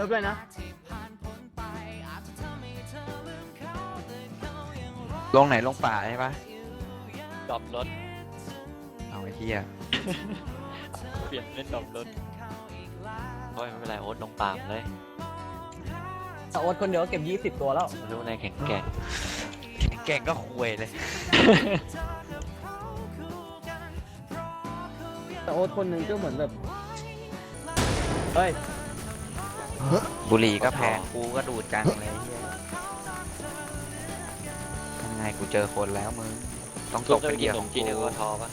ลิฟเลยนะ ลงไหนลงป่าใช่ปะดรอปรถ เอาไอ้เหี้ยเปลี่ยนเป็นดรอปรถโอ้ยไม่เป็นไรโอ๊ตลงปามเลย แต่โอ๊ตคนเดียวก็เก็บ 20 ตัวแล้ว รู้ในแข็งแกร่งแก่งก็คุยเลย แต่โอ๊ตคนหนึ่งก็เหมือนแบบ เฮ้ย บุหรี่ก็แพงกูก็ดูดจังเลยไอ้เหี้ยทำไงกูเจอคนแล้วมึง ต้องตตุ๊กกจะเป็ไปนเหกินยื่อขขนองมจีนกูเดี๋ยวก็ทอปะ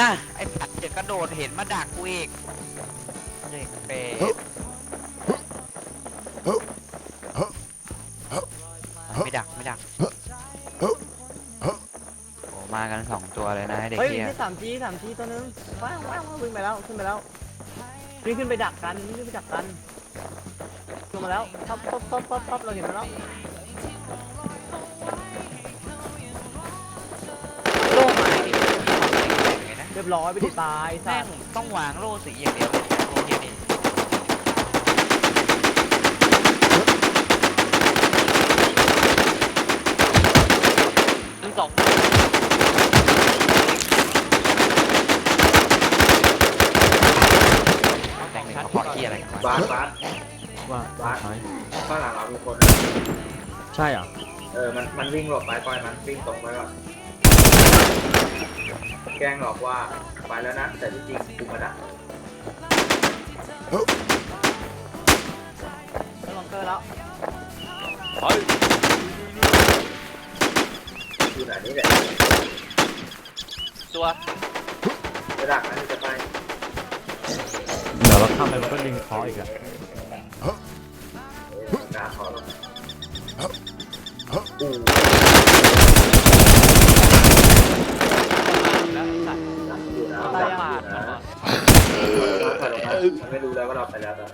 น่ะไอ้สัตว์เดี๋ยวกระโดดเห็นมาดักกูอีกเด็กเปรตไม่ดักไม่ดักโอ้มากันสองตัวเลยนะไอ้เด็กเฮ้ยเหี้ยที่สามจีสามจีตัวนึงว้าวว้าวว้าววิ่งไปแล้วขึ้นไปแล้ว วิ่งขึ้นไปดักกันวิ่งขึ้นไปดักกันลงมาแล้วปั๊บปั๊บปั๊บปั๊บปั๊บเราเห็นมันแล้วโล่ไม้ดิไงนะเรียบร้อยไปดิตายสัแม่ตงว์ต้องวางโล่สีอย่างเดียวเลยโล่เดียวนี่ หนึ่งสอง แต่งหนึ่งเขาพอ ที่อะไรกันวะบาสบาสว่าบาสข้างหลังเรามีคนใช่เหรอเออมันมันวิ่งหลบไปปล่อยมันวิ่งตรงไปก่อนแกล้งหลอกว่าไปแล้วนะ แต่ที่จริงกูมานะได้ลองเกอร์แล้วเฮ้ยอยู่ไหนนี่แหละตัว จะดักนะจะไป เดี๋ยวเราทำไปมันก็ดึงคออีกอะเออด่าขอหรอกอู้แล้วสัตว์ดักอยู่นะปดัระกมาอทยู่มันนะอะถอยลงมามันไม่รู้แล้วว่าเราไปแล้วแต่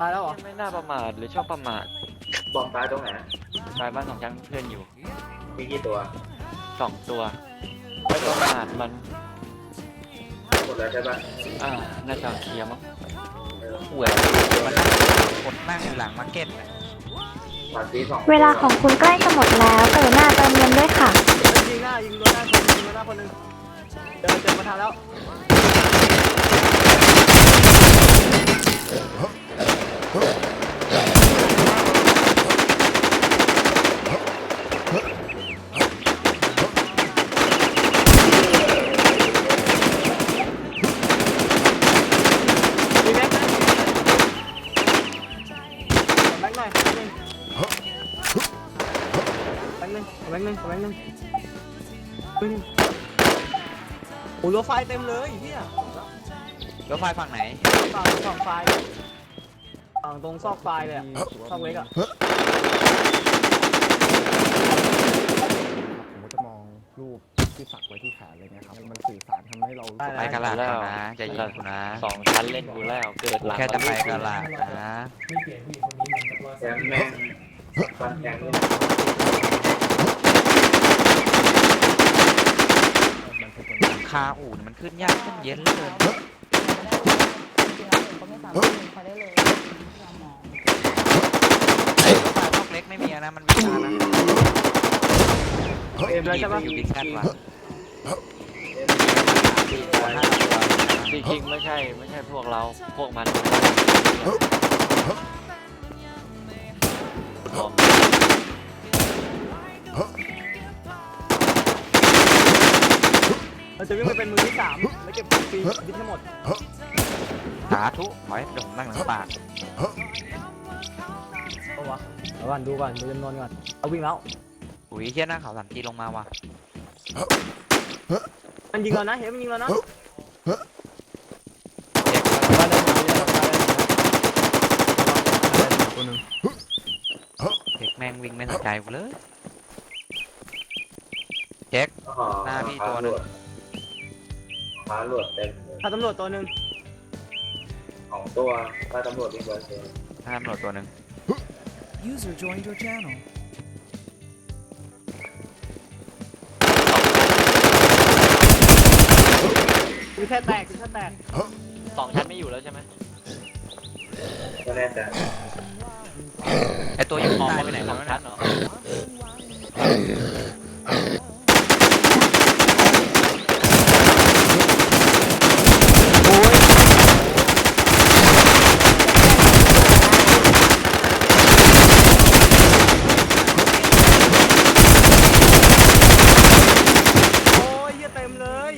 ตายแล้วเหรอไม่น่าประมาทหรือชอบประมาทบอมตายตรงไหนตายบ้านสองชั้นเพื่อนอยู่ มีกี่ตัวสองตัวไม่ประมาทมัน หมดแล้วใช่ปะอ่าน่าจะเคลียร์มั้งเออป่วยมันนั่งกดนั่งอยู่หลังมาร์เก็ตน่ะฝั่งที่สองเวลาของคุณใกล้จะหมดแล้วกรุณาเติมเงินด้วยค่ะ ยิงหน้ายิงโดนหน้าคนยิงโดนหน้าคนหนึ่งเจอเจอมาทานแล้ว แม็กซ์หนึ่งแม็กซ์หนึ่งแม็กซ์หนึ่งโอ้โหรถไฟเต็มเลยเฮียรถไฟฝั่งไหน ฝั่งฝั่งไฟฝั่งตรงซอกไฟเลยอะซอกเล็กอะผมก็จะมองรูปที่สักไว้ที่แขนอะไรเงี้ยครับมันสื่อสารทำให้เรารู้สึกไปกระลาดก่อนนะจะยิงกูนะ สองชั้นเล่นกูแล้วเกิดหลังแค่จะไปกระลาดนะแกงแม่งฟันแกงนี่มัน เป็นคนหลังคาอู่นี่มันขึ้นยากขึ้นเย็นเหลยไอ้รถไฟพวกเล็กไม่มีนะมันมีมานะเอ็มแล้วใช่ปะอยู่บิ๊กแคทวะจริงๆไม่ใช่ไม่ใช่พวกเราพวกมันบอก เราจะวิ่งไปเป็นมือที่สามแล้วเก็บฟรีดิ้นทั้งหมดสาธุขอให้เดี๋ยวผมนั่งหลังปากเอาวะเอาก่อนดูก่อนดูจำนวนก่อนเอาวิ่งแล้ว อุ้ยเฮียหน้าเขาสามทีลงมาว่ะมันยิงเรานะเห็นมันยิงเรานะเจ็บบ้านได้หมดเลยตัวนึงเด็กแม่งวิ่งไม่สนใจกูเลยเช็คอ๋อหน้าพี่ตัวหนึ่ง ขาหลวดเต็มเลยถ้าตำรวจตัวหนึ่งของตัวถ้าตำรวจวิ่งไปเจอถ้าตำรวจตัวหนึ่ง User joined your channel. คือแค่แตกคือแค่แตกสองชั้นไม่อยู่แล้วใช่ไหมแน่ใจไอตัวยังมองไปไหนสแล้อวงนะชั้นเหรอ โอ้ยเหี้ยเต็มเลย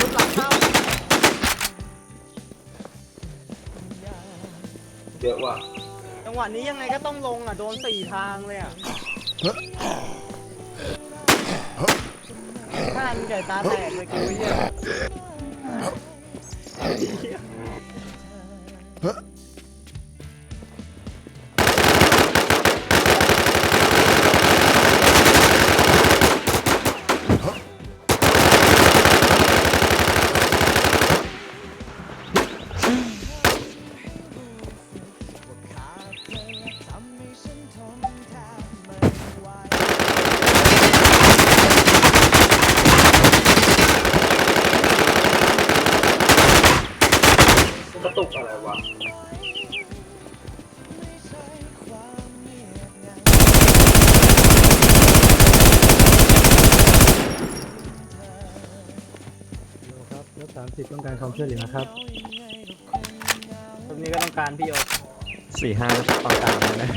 ลุกหลังเข้า เยอะว่ะจังหวะนี้ยังไงก็ต้องลงอะ โดนสี่ทางเลยอะท่านไก่ตาแตกเลยกูเหี้ย กระตุกอะไรวะครับรถสามสิบต้องการความช่วยเหลือครับตรงนี้ก็ต้องการพี่โยสี่ห้าต้องการเลยนะ